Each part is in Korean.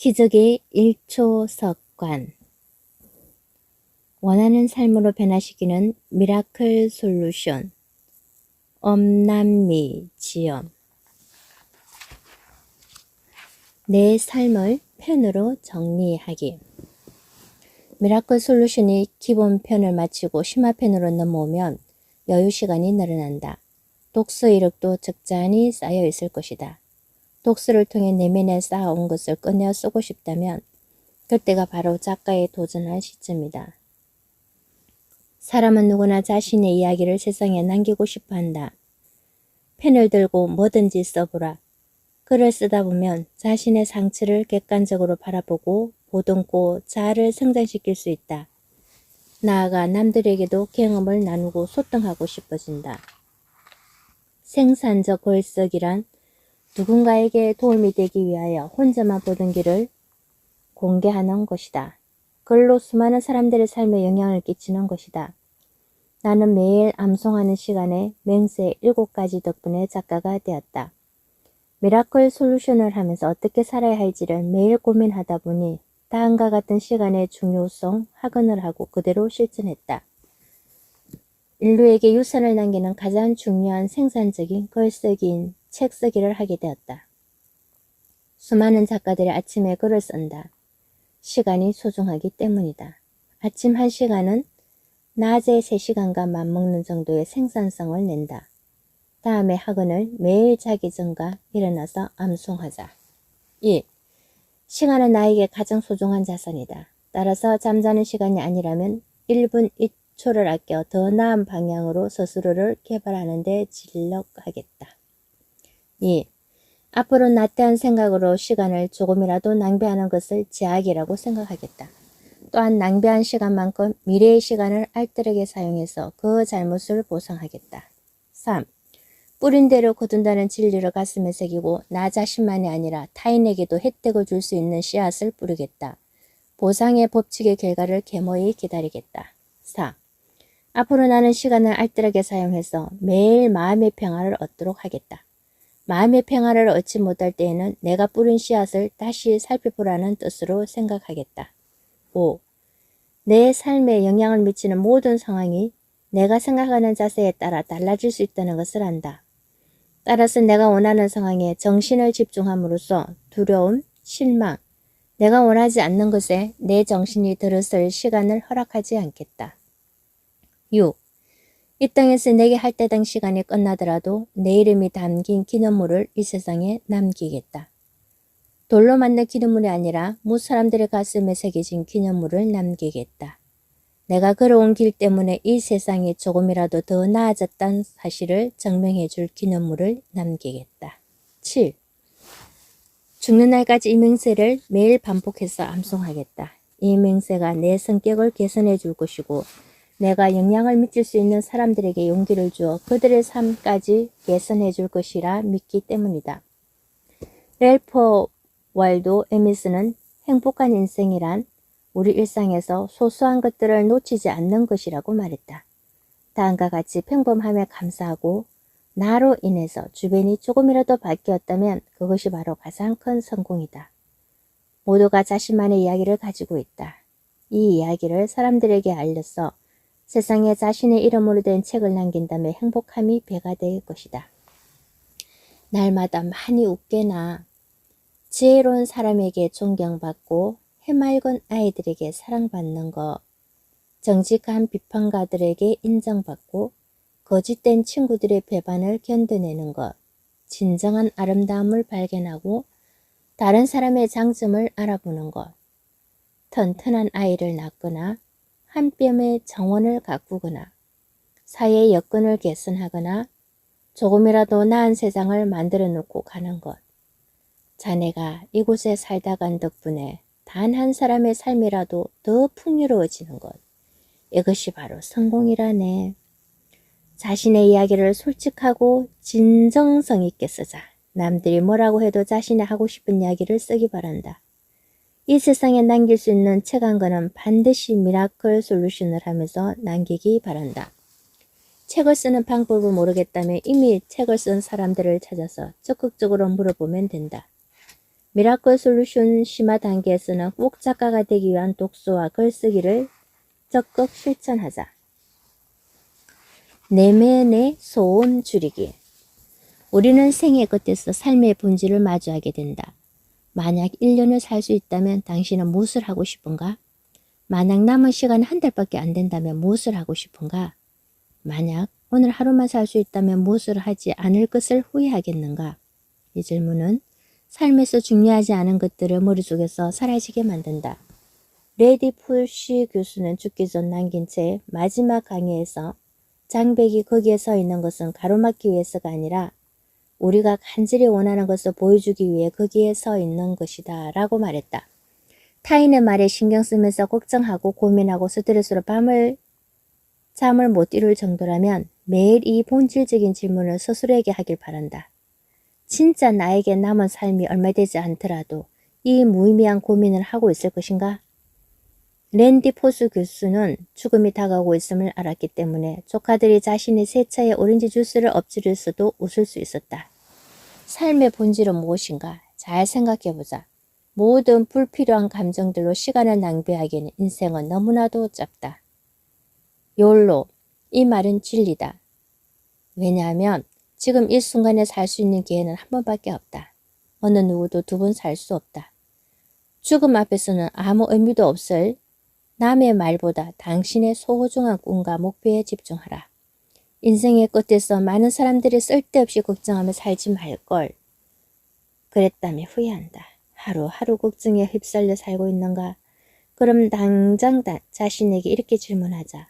기적의 1초 석관 원하는 삶으로 변화시키는 미라클 솔루션 엄남미 지엄 내 삶을 펜으로 정리하기 미라클 솔루션이 기본 편을 마치고 심화편으로 넘어오면 여유 시간이 늘어난다. 독서 이력도 적잖이 쌓여 있을 것이다. 독서를 통해 내면에 쌓아온 것을 꺼내어 쓰고 싶다면 그때가 바로 작가에 도전할 시점이다. 사람은 누구나 자신의 이야기를 세상에 남기고 싶어 한다. 펜을 들고 뭐든지 써보라. 글을 쓰다 보면 자신의 상처를 객관적으로 바라보고 보듬고 자아를 성장시킬 수 있다. 나아가 남들에게도 경험을 나누고 소통하고 싶어진다. 생산적 글쓰기란 누군가에게 도움이 되기 위하여 혼자만 보던 길을 공개하는 것이다. 글로 수많은 사람들의 삶에 영향을 끼치는 것이다. 나는 매일 암송하는 시간에 맹세 7가지 덕분에 작가가 되었다. 미라클 솔루션을 하면서 어떻게 살아야 할지를 매일 고민하다 보니 다음과 같은 시간의 중요성 확언을 하고 그대로 실천했다. 인류에게 유산을 남기는 가장 중요한 생산적인 글쓰기인 책 쓰기를 하게 되었다. 수많은 작가들이 아침에 글을 쓴다. 시간이 소중하기 때문이다. 아침 1시간은 낮에 3시간과 맞먹는 정도의 생산성을 낸다. 다음에 학원을 매일 자기 전과 일어나서 암송하자. 1. 시간은 나에게 가장 소중한 자산이다. 따라서 잠자는 시간이 아니라면 1분 1초를 아껴 더 나은 방향으로 스스로를 개발하는 데 진력하겠다. 2. 앞으로 나태한 생각으로 시간을 조금이라도 낭비하는 것을 제약이라고 생각하겠다. 또한 낭비한 시간만큼 미래의 시간을 알뜰하게 사용해서 그 잘못을 보상하겠다. 3. 뿌린 대로 거둔다는 진리를 가슴에 새기고 나 자신만이 아니라 타인에게도 혜택을 줄 수 있는 씨앗을 뿌리겠다. 보상의 법칙의 결과를 개모이 기다리겠다. 4. 앞으로 나는 시간을 알뜰하게 사용해서 매일 마음의 평화를 얻도록 하겠다. 마음의 평화를 얻지 못할 때에는 내가 뿌린 씨앗을 다시 살펴보라는 뜻으로 생각하겠다. 5. 내 삶에 영향을 미치는 모든 상황이 내가 생각하는 자세에 따라 달라질 수 있다는 것을 안다. 따라서 내가 원하는 상황에 정신을 집중함으로써 두려움, 실망, 내가 원하지 않는 것에 내 정신이 들어설 시간을 허락하지 않겠다. 6. 이 땅에서 내게 할 때당 시간이 끝나더라도 내 이름이 담긴 기념물을 이 세상에 남기겠다. 돌로 만든 기념물이 아니라 무 사람들의 가슴에 새겨진 기념물을 남기겠다. 내가 걸어온 길 때문에 이 세상이 조금이라도 더 나아졌다는 사실을 증명해 줄 기념물을 남기겠다. 7. 죽는 날까지 이 맹세를 매일 반복해서 암송하겠다. 이 맹세가 내 성격을 개선해 줄 것이고 내가 영향을 미칠 수 있는 사람들에게 용기를 주어 그들의 삶까지 개선해 줄 것이라 믿기 때문이다. 렐퍼 왈도 에미스는 행복한 인생이란 우리 일상에서 소소한 것들을 놓치지 않는 것이라고 말했다. 다음과 같이 평범함에 감사하고 나로 인해서 주변이 조금이라도 바뀌었다면 그것이 바로 가장 큰 성공이다. 모두가 자신만의 이야기를 가지고 있다. 이 이야기를 사람들에게 알려서 세상에 자신의 이름으로 된 책을 남긴다면 행복함이 배가 될 것이다. 날마다 많이 웃게나 지혜로운 사람에게 존경받고 해맑은 아이들에게 사랑받는 것, 정직한 비판가들에게 인정받고 거짓된 친구들의 배반을 견뎌내는 것, 진정한 아름다움을 발견하고 다른 사람의 장점을 알아보는 것, 튼튼한 아이를 낳거나 한 뼘의 정원을 가꾸거나 사회의 여건을 개선하거나 조금이라도 나은 세상을 만들어 놓고 가는 것. 자네가 이곳에 살다 간 덕분에 단 한 사람의 삶이라도 더 풍요로워지는 것. 이것이 바로 성공이라네. 자신의 이야기를 솔직하고 진정성 있게 쓰자. 남들이 뭐라고 해도 자신이 하고 싶은 이야기를 쓰기 바란다. 이 세상에 남길 수 있는 책 한 권은 반드시 미라클 솔루션을 하면서 남기기 바란다. 책을 쓰는 방법을 모르겠다면 이미 책을 쓴 사람들을 찾아서 적극적으로 물어보면 된다. 미라클 솔루션 심화 단계에서는 꼭 작가가 되기 위한 독서와 글쓰기를 적극 실천하자. 내면의 소원 줄이기. 우리는 생애 끝에서 삶의 본질을 마주하게 된다. 만약 1년을 살 수 있다면 당신은 무엇을 하고 싶은가? 만약 남은 시간 한 달밖에 안 된다면 무엇을 하고 싶은가? 만약 오늘 하루만 살 수 있다면 무엇을 하지 않을 것을 후회하겠는가? 이 질문은 삶에서 중요하지 않은 것들을 머릿속에서 사라지게 만든다. 레디 푸시 교수는 죽기 전 남긴 채 마지막 강의에서 장백이 거기에 서 있는 것은 가로막기 위해서가 아니라 우리가 간절히 원하는 것을 보여주기 위해 거기에 서 있는 것이다 라고 말했다. 타인의 말에 신경 쓰면서 걱정하고 고민하고 스트레스로 밤을 잠을 못 이룰 정도라면 매일 이 본질적인 질문을 스스로에게 하길 바란다. 진짜 나에게 남은 삶이 얼마 되지 않더라도 이 무의미한 고민을 하고 있을 것인가? 랜디 포스 교수는 죽음이 다가오고 있음을 알았기 때문에 조카들이 자신의 새 차에 오렌지 주스를 엎지를 수도 웃을 수 있었다. 삶의 본질은 무엇인가? 잘 생각해 보자. 모든 불필요한 감정들로 시간을 낭비하기에는 인생은 너무나도 짧다. 욜로. 이 말은 진리다. 왜냐하면 지금 이 순간에 살 수 있는 기회는 한 번밖에 없다. 어느 누구도 두 번 살 수 없다. 죽음 앞에서는 아무 의미도 없을 남의 말보다 당신의 소중한 꿈과 목표에 집중하라. 인생의 끝에서 많은 사람들이 쓸데없이 걱정하며 살지 말걸. 그랬다면 후회한다. 하루하루 걱정에 휩쓸려 살고 있는가? 그럼 당장 다 자신에게 이렇게 질문하자.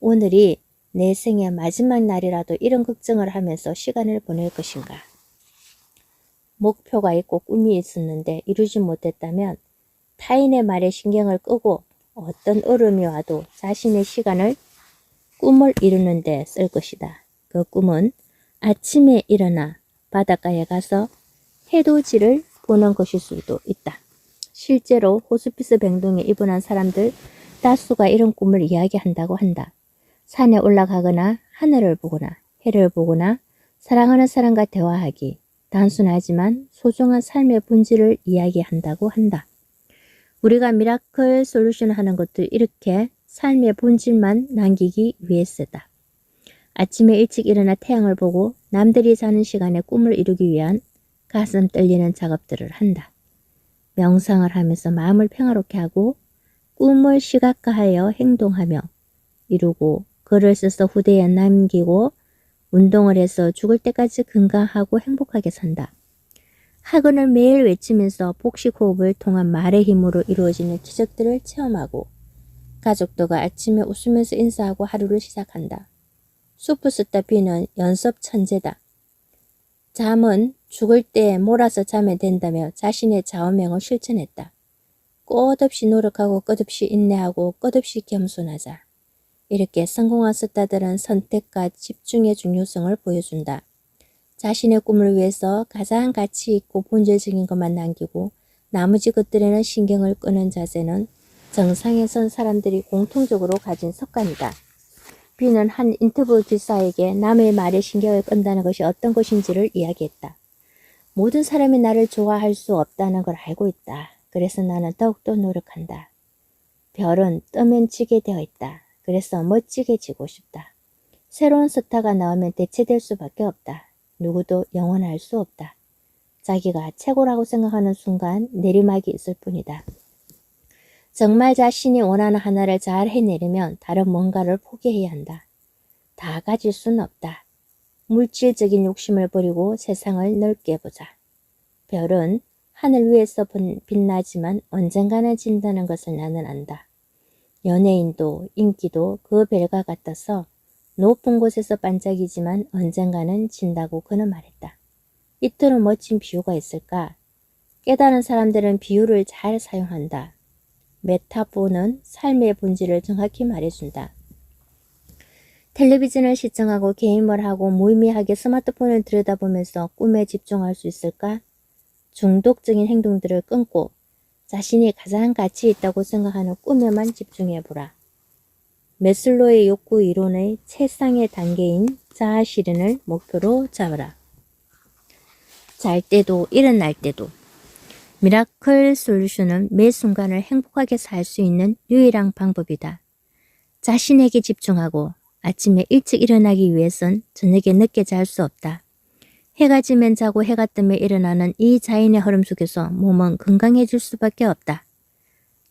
오늘이 내 생의 마지막 날이라도 이런 걱정을 하면서 시간을 보낼 것인가? 목표가 있고 꿈이 있었는데 이루지 못했다면 타인의 말에 신경을 끄고 어떤 어려움이 와도 자신의 시간을 꿈을 이루는 데 쓸 것이다. 그 꿈은 아침에 일어나 바닷가에 가서 해돋이를 보는 것일 수도 있다. 실제로 호스피스 병동에 입원한 사람들 다수가 이런 꿈을 이야기한다고 한다. 산에 올라가거나 하늘을 보거나 해를 보거나 사랑하는 사람과 대화하기. 단순하지만 소중한 삶의 본질을 이야기한다고 한다. 우리가 미라클 솔루션 하는 것도 이렇게 삶의 본질만 남기기 위해서다. 아침에 일찍 일어나 태양을 보고 남들이 자는 시간에 꿈을 이루기 위한 가슴 떨리는 작업들을 한다. 명상을 하면서 마음을 평화롭게 하고 꿈을 시각화하여 행동하며 이루고 글을 써서 후대에 남기고 운동을 해서 죽을 때까지 건강하고 행복하게 산다. 학원을 매일 외치면서 복식 호흡을 통한 말의 힘으로 이루어지는 기적들을 체험하고 가족들과 아침에 웃으면서 인사하고 하루를 시작한다. 슈퍼스타 B는 연습 천재다. 잠은 죽을 때 몰아서 자면 된다며 자신의 좌우명을 실천했다. 끝없이 노력하고 끝없이 인내하고 끝없이 겸손하자. 이렇게 성공한 스타들은 선택과 집중의 중요성을 보여준다. 자신의 꿈을 위해서 가장 가치 있고 본질적인 것만 남기고 나머지 것들에는 신경을 끄는 자세는 정상에 선 사람들이 공통적으로 가진 습관이다. B는 한 인터뷰 기사에게 남의 말에 신경을 끈다는 것이 어떤 것인지를 이야기했다. 모든 사람이 나를 좋아할 수 없다는 걸 알고 있다. 그래서 나는 더욱더 노력한다. 별은 뜨면 지게 되어 있다. 그래서 멋지게 지고 싶다. 새로운 스타가 나오면 대체될 수밖에 없다. 누구도 영원할 수 없다. 자기가 최고라고 생각하는 순간 내리막이 있을 뿐이다. 정말 자신이 원하는 하나를 잘 해내려면 다른 뭔가를 포기해야 한다. 다 가질 수는 없다. 물질적인 욕심을 버리고 세상을 넓게 보자. 별은 하늘 위에서 빛나지만 언젠가는 진다는 것을 나는 안다. 연예인도 인기도 그 별과 같아서 높은 곳에서 반짝이지만 언젠가는 진다고 그는 말했다. 이토록 멋진 비유가 있을까? 깨달은 사람들은 비유를 잘 사용한다. 메타포는 삶의 본질을 정확히 말해준다. 텔레비전을 시청하고 게임을 하고 무의미하게 스마트폰을 들여다보면서 꿈에 집중할 수 있을까? 중독적인 행동들을 끊고 자신이 가장 가치 있다고 생각하는 꿈에만 집중해보라. 메슬로의 욕구 이론의 최상의 단계인 자아 실현을 목표로 잡아라. 잘 때도 일어날 때도 미라클 솔루션은 매 순간을 행복하게 살 수 있는 유일한 방법이다. 자신에게 집중하고 아침에 일찍 일어나기 위해선 저녁에 늦게 잘 수 없다. 해가 지면 자고 해가 뜨면 일어나는 이 자연의 흐름 속에서 몸은 건강해질 수밖에 없다.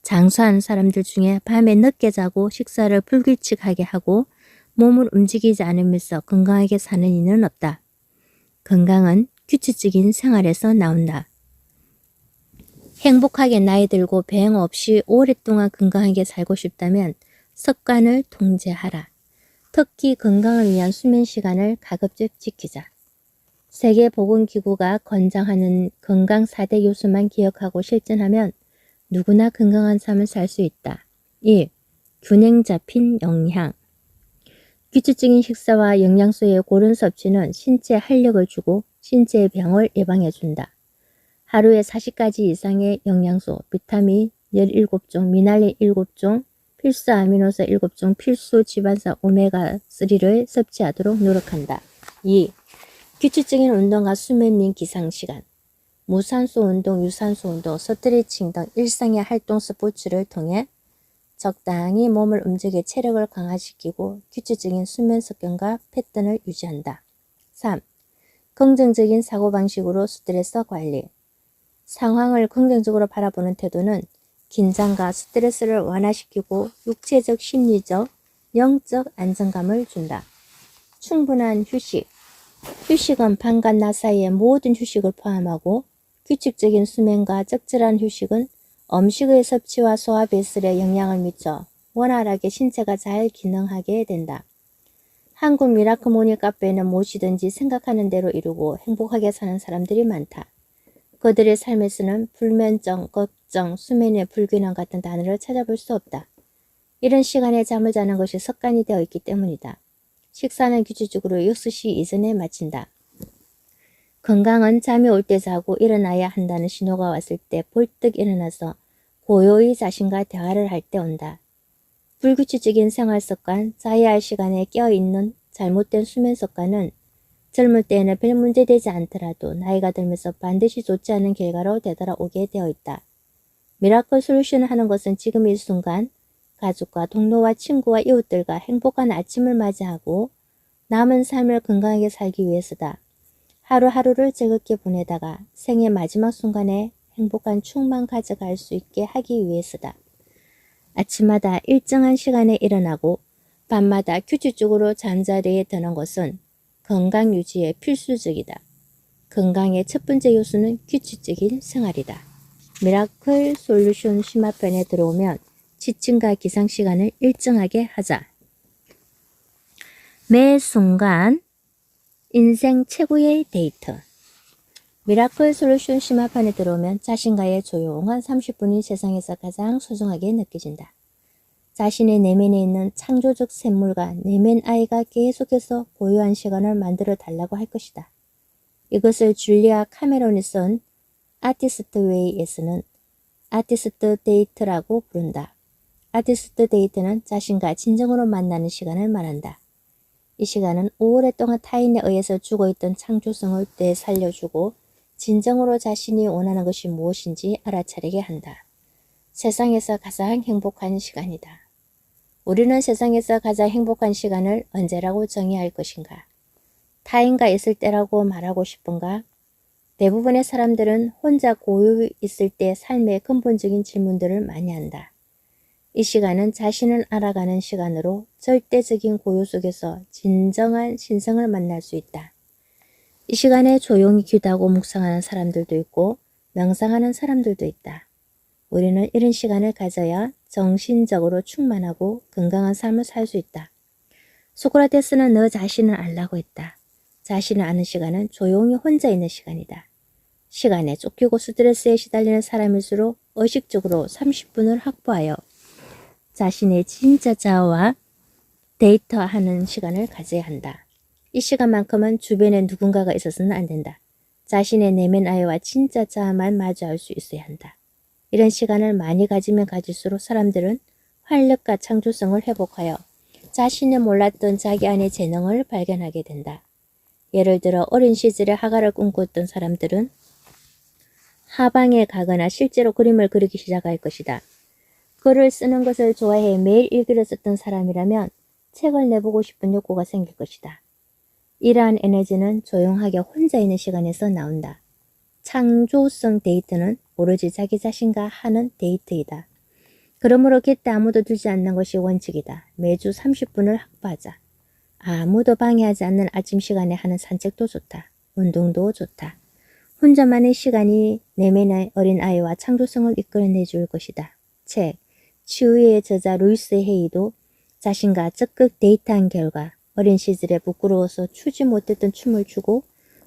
장수하는 사람들 중에 밤에 늦게 자고 식사를 불규칙하게 하고 몸을 움직이지 않으면서 건강하게 사는 이는 없다. 건강은 규칙적인 생활에서 나온다. 행복하게 나이 들고 배행 없이 오랫동안 건강하게 살고 싶다면 습관을 통제하라. 특히 건강을 위한 수면 시간을 가급적 지키자. 세계보건기구가 권장하는 건강 4대 요소만 기억하고 실천하면 누구나 건강한 삶을 살 수 있다. 1. 균형 잡힌 영양 규칙적인 식사와 영양소의 고른 섭취는 신체에 활력을 주고 신체의 병을 예방해준다. 하루에 40가지 이상의 영양소, 비타민 17종, 미날린 7종, 필수 아미노산 7종, 필수 지방산 오메가3를 섭취하도록 노력한다. 2. 규칙적인 운동과 수면 및 기상시간 무산소 운동, 유산소 운동, 스트레칭 등 일상의 활동 스포츠를 통해 적당히 몸을 움직여 체력을 강화시키고 규칙적인 수면 습관과 패턴을 유지한다. 3. 긍정적인 사고방식으로 스트레스 관리 상황을 긍정적으로 바라보는 태도는 긴장과 스트레스를 완화시키고 육체적, 심리적, 영적 안정감을 준다. 충분한 휴식 휴식은 밤과 낮 사이의 모든 휴식을 포함하고 규칙적인 수면과 적절한 휴식은 음식의 섭취와 소화 배설에 영향을 미쳐 원활하게 신체가 잘 기능하게 된다. 한국 미라클 모닝 카페에는 무엇이든지 생각하는 대로 이루고 행복하게 사는 사람들이 많다. 그들의 삶에서는 불면증, 걱정, 수면의 불균형 같은 단어를 찾아볼 수 없다. 이런 시간에 잠을 자는 것이 습관이 되어 있기 때문이다. 식사는 규칙적으로 6시 이전에 마친다. 건강은 잠이 올 때 자고 일어나야 한다는 신호가 왔을 때 벌떡 일어나서 고요히 자신과 대화를 할 때 온다. 불규칙적인 생활 습관, 자야 할 시간에 깨어있는 잘못된 수면 습관은 젊을 때에는 별 문제되지 않더라도 나이가 들면서 반드시 좋지 않은 결과로 되돌아오게 되어 있다. 미라클 솔루션을 하는 것은 지금 이 순간 가족과 동료와 친구와 이웃들과 행복한 아침을 맞이하고 남은 삶을 건강하게 살기 위해서다. 하루하루를 즐겁게 보내다가 생의 마지막 순간에 행복한 충만 가져갈 수 있게 하기 위해서다. 아침마다 일정한 시간에 일어나고 밤마다 규칙적으로 잠자리에 드는 것은 건강 유지에 필수적이다. 건강의 첫 번째 요소는 규칙적인 생활이다. 미라클 솔루션 심화편에 들어오면 지침과 기상 시간을 일정하게 하자. 매 순간 인생 최고의 데이트. 미라클 솔루션 심화판에 들어오면 자신과의 조용한 30분이 세상에서 가장 소중하게 느껴진다. 자신의 내면에 있는 창조적 샘물과 내면 아이가 계속해서 고요한 시간을 만들어 달라고 할 것이다. 이것을 줄리아 카메론이 쓴 아티스트 웨이에서는 아티스트 데이트라고 부른다. 아티스트 데이트는 자신과 진정으로 만나는 시간을 말한다. 이 시간은 오랫동안 타인에 의해서 죽어있던 창조성을 되살려주고 진정으로 자신이 원하는 것이 무엇인지 알아차리게 한다. 세상에서 가장 행복한 시간이다. 우리는 세상에서 가장 행복한 시간을 언제라고 정의할 것인가? 타인과 있을 때라고 말하고 싶은가? 대부분의 사람들은 혼자 고요 있을 때 삶의 근본적인 질문들을 많이 한다. 이 시간은 자신을 알아가는 시간으로 절대적인 고요 속에서 진정한 신성을 만날 수 있다. 이 시간에 조용히 기도하고 묵상하는 사람들도 있고 명상하는 사람들도 있다. 우리는 이런 시간을 가져야 정신적으로 충만하고 건강한 삶을 살 수 있다. 소크라테스는 너 자신을 알라고 했다. 자신을 아는 시간은 조용히 혼자 있는 시간이다. 시간에 쫓기고 스트레스에 시달리는 사람일수록 의식적으로 30분을 확보하여 자신의 진짜 자아와 데이터하는 시간을 가져야 한다. 이 시간만큼은 주변에 누군가가 있어서는 안 된다. 자신의 내면 아이와 진짜 자아만 마주할 수 있어야 한다. 이런 시간을 많이 가지면 가질수록 사람들은 활력과 창조성을 회복하여 자신이 몰랐던 자기 안의 재능을 발견하게 된다. 예를 들어 어린 시절에 하가를 꿈꿨던 사람들은 하방에 가거나 실제로 그림을 그리기 시작할 것이다. 글을 쓰는 것을 좋아해 매일 일기를 썼던 사람이라면 책을 내보고 싶은 욕구가 생길 것이다. 이러한 에너지는 조용하게 혼자 있는 시간에서 나온다. 창조성 데이트는 오로지 자기 자신과 하는 데이트이다. 그러므로 곁에 아무도 두지 않는 것이 원칙이다. 매주 30분을 확보하자. 아무도 방해하지 않는 아침 시간에 하는 산책도 좋다. 운동도 좋다. 혼자만의 시간이 내면의 어린 아이와 창조성을 이끌어내 줄 것이다. 책, 치유의 저자 루이스 헤이도 자신과 적극 데이트한 결과 어린 시절에 부끄러워서 추지 못했던 춤을 추고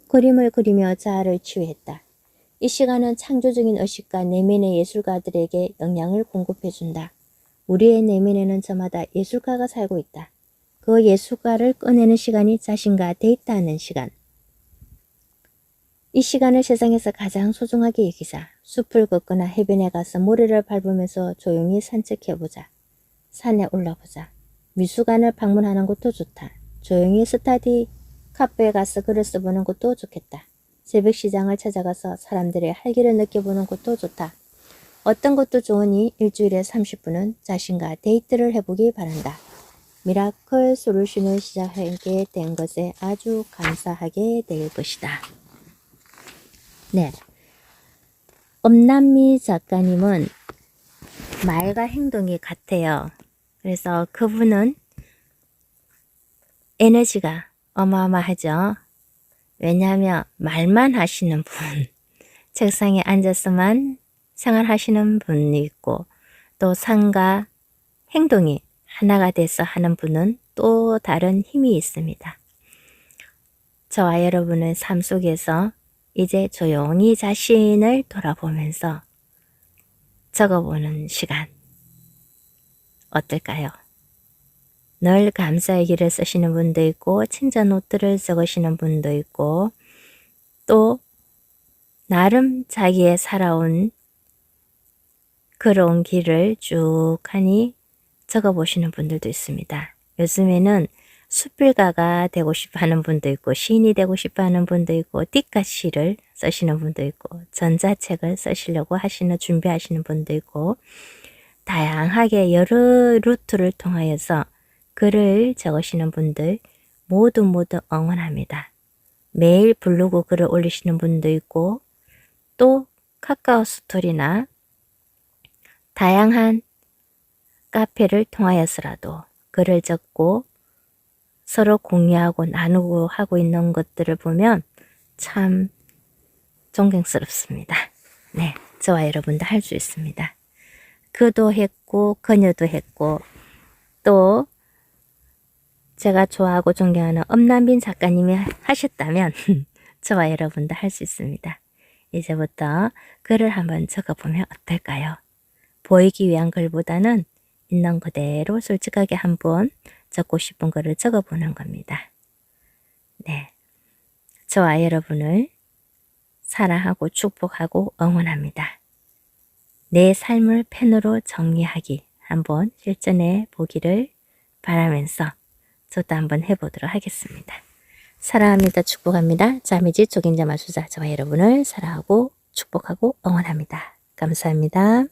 그림을 그리며 자아를 치유했다. 이 시간은 창조적인 의식과 내면의 예술가들에게 영향을 공급해준다. 우리의 내면에는 저마다 예술가가 살고 있다. 그 예술가를 꺼내는 시간이 자신과 데이트하는 시간. 이 시간을 세상에서 가장 소중하게 여기자. 숲을 걷거나 해변에 가서 모래를 밟으면서 조용히 산책해보자. 산에 올라보자. 미술관을 방문하는 것도 좋다. 조용히 스타디 카페에 가서 글을 써보는 것도 좋겠다. 새벽 시장을 찾아가서 사람들의 활기를 느껴보는 것도 좋다. 어떤 것도 좋으니 일주일에 30분은 자신과 데이트를 해보기 바란다. 미라클 솔루션을 시작하게 된 것에 아주 감사하게 될 것이다. 네. 엄남미 작가님은 말과 행동이 같아요. 그래서 그분은 에너지가 어마어마하죠. 왜냐하면 말만 하시는 분, 책상에 앉아서만 생활하시는 분이 있고 또 상과 행동이 하나가 돼서 하는 분은 또 다른 힘이 있습니다. 저와 여러분의 삶 속에서 이제 조용히 자신을 돌아보면서 적어보는 시간 어떨까요? 늘 감사의 길을 쓰시는 분도 있고 칭찬 노트를 적으시는 분도 있고 또 나름 자기의 살아온 그런 길을 쭉 하니 적어보시는 분들도 있습니다. 요즘에는 수필가가 되고 싶어 하는 분도 있고 시인이 되고 싶어 하는 분도 있고 띠까시를 쓰시는 분도 있고 전자책을 쓰시려고 하시는 준비하시는 분도 있고 다양하게 여러 루트를 통하여서 글을 적으시는 분들 모두 모두 응원합니다. 매일 블로그 글을 올리시는 분도 있고 또 카카오 스토리나 다양한 카페를 통하여서라도 글을 적고 서로 공유하고 나누고 하고 있는 것들을 보면 참 존경스럽습니다. 네, 저와 여러분도 할 수 있습니다. 그도 했고 그녀도 했고 또 제가 좋아하고 존경하는 엄남빈 작가님이 하셨다면 저와 여러분도 할 수 있습니다. 이제부터 글을 한번 적어보면 어떨까요? 보이기 위한 글보다는 있는 그대로 솔직하게 한번 적고 싶은 거를 적어보는 겁니다. 네. 저와 여러분을 사랑하고 축복하고 응원합니다. 내 삶을 펜으로 정리하기 한번 실전해 보기를 바라면서 저도 한번 해보도록 하겠습니다. 사랑합니다. 축복합니다. 자매지 쪽인자 마수자 저와 여러분을 사랑하고 축복하고 응원합니다. 감사합니다.